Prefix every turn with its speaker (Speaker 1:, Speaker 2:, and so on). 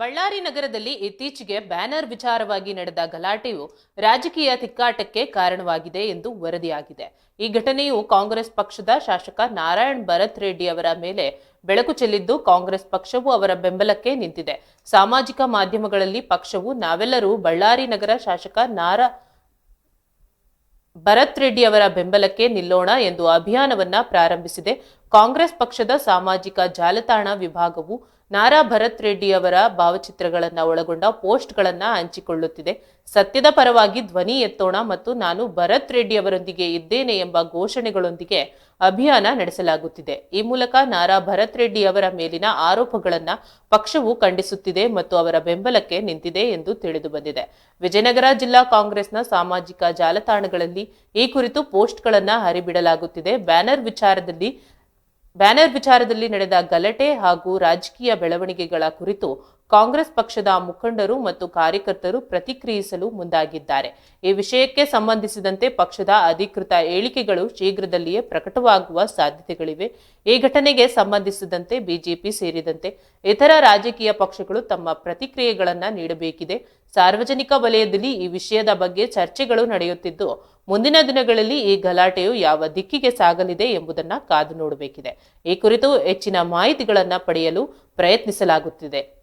Speaker 1: ಬಳ್ಳಾರಿ ನಗರದಲ್ಲಿ ಇತ್ತೀಚೆಗೆ ಬ್ಯಾನರ್ ವಿಚಾರವಾಗಿ ನಡೆದ ಗಲಾಟೆಯು ರಾಜಕೀಯ ತಿಕ್ಕಾಟಕ್ಕೆ ಕಾರಣವಾಗಿದೆ ಎಂದು ವರದಿಯಾಗಿದೆ. ಈ ಘಟನೆಯು ಕಾಂಗ್ರೆಸ್ ಪಕ್ಷದ ಶಾಸಕ ನಾರಾಯಣ್ ಭರತ್ ರೆಡ್ಡಿ ಅವರ ಮೇಲೆ ಬೆಳಕು ಚೆಲ್ಲಿದ್ದು ಕಾಂಗ್ರೆಸ್ ಪಕ್ಷವು ಅವರ ಬೆಂಬಲಕ್ಕೆ ನಿಂತಿದೆ. ಸಾಮಾಜಿಕ ಮಾಧ್ಯಮಗಳಲ್ಲಿ ಪಕ್ಷವು ನಾವೆಲ್ಲರೂ ಬಳ್ಳಾರಿ ನಗರ ಶಾಸಕ ನಾರಾ ಭರತ್ ರೆಡ್ಡಿ ಅವರ ಬೆಂಬಲಕ್ಕೆ ನಿಲ್ಲೋಣ ಎಂದು ಅಭಿಯಾನವನ್ನ ಪ್ರಾರಂಭಿಸಿದೆ. ಕಾಂಗ್ರೆಸ್ ಪಕ್ಷದ ಸಾಮಾಜಿಕ ಜಾಲತಾಣ ವಿಭಾಗವು ನಾರಾ ಭರತ್ ರೆಡ್ಡಿ ಅವರ ಭಾವಚಿತ್ರಗಳನ್ನು ಒಳಗೊಂಡ ಪೋಸ್ಟ್ಗಳನ್ನ ಹಂಚಿಕೊಳ್ಳುತ್ತಿದೆ. ಸತ್ಯದ ಪರವಾಗಿ ಧ್ವನಿ ಎತ್ತೋಣ ಮತ್ತು ನಾನು ಭರತ್ ರೆಡ್ಡಿ ಅವರೊಂದಿಗೆ ಇದ್ದೇನೆ ಎಂಬ ಘೋಷಣೆಗಳೊಂದಿಗೆ ಅಭಿಯಾನ ನಡೆಸಲಾಗುತ್ತಿದೆ. ಈ ಮೂಲಕ ನಾರಾ ಭರತ್ ರೆಡ್ಡಿ ಅವರ ಮೇಲಿನ ಆರೋಪಗಳನ್ನ ಪಕ್ಷವು ಖಂಡಿಸುತ್ತಿದೆ ಮತ್ತು ಅವರ ಬೆಂಬಲಕ್ಕೆ ನಿಂತಿದೆ ಎಂದು ತಿಳಿದು ಬಂದಿದೆ. ವಿಜಯನಗರ ಜಿಲ್ಲಾ ಕಾಂಗ್ರೆಸ್ನ ಸಾಮಾಜಿಕ ಜಾಲತಾಣಗಳಲ್ಲಿ ಈ ಕುರಿತು ಪೋಸ್ಟ್ಗಳನ್ನ ಹರಿಬಿಡಲಾಗುತ್ತಿದೆ. ಬ್ಯಾನರ್ ವಿಚಾರದಲ್ಲಿ ಬ್ಯಾನರ್ ವಿಚಾರದಲ್ಲಿ ನಡೆದ ಗಲಾಟೆ ಹಾಗೂ ರಾಜಕೀಯ ಬೆಳವಣಿಗೆಗಳ ಕುರಿತು ಕಾಂಗ್ರೆಸ್ ಪಕ್ಷದ ಮುಖಂಡರು ಮತ್ತು ಕಾರ್ಯಕರ್ತರು ಪ್ರತಿಕ್ರಿಯಿಸಲು ಮುಂದಾಗಿದ್ದಾರೆ. ಈ ವಿಷಯಕ್ಕೆ ಸಂಬಂಧಿಸಿದಂತೆ ಪಕ್ಷದ ಅಧಿಕೃತ ಹೇಳಿಕೆಗಳು ಶೀಘ್ರದಲ್ಲಿಯೇ ಪ್ರಕಟವಾಗುವ ಸಾಧ್ಯತೆಗಳಿವೆ. ಈ ಘಟನೆಗೆ ಸಂಬಂಧಿಸಿದಂತೆ ಬಿಜೆಪಿ ಸೇರಿದಂತೆ ಇತರ ರಾಜಕೀಯ ಪಕ್ಷಗಳು ತಮ್ಮ ಪ್ರತಿಕ್ರಿಯೆಗಳನ್ನು ನೀಡಬೇಕಿದೆ. ಸಾರ್ವಜನಿಕ ವಲಯದಲ್ಲಿ ಈ ವಿಷಯದ ಬಗ್ಗೆ ಚರ್ಚೆಗಳು ನಡೆಯುತ್ತಿದ್ದು, ಮುಂದಿನ ದಿನಗಳಲ್ಲಿ ಈ ಗಲಾಟೆಯು ಯಾವ ದಿಕ್ಕಿಗೆ ಸಾಗಲಿದೆ ಎಂಬುದನ್ನು ಕಾದು ನೋಡಬೇಕಿದೆ. ಈ ಕುರಿತು ಹೆಚ್ಚಿನ ಮಾಹಿತಿಗಳನ್ನು ಪಡೆಯಲು ಪ್ರಯತ್ನಿಸಲಾಗುತ್ತಿದೆ.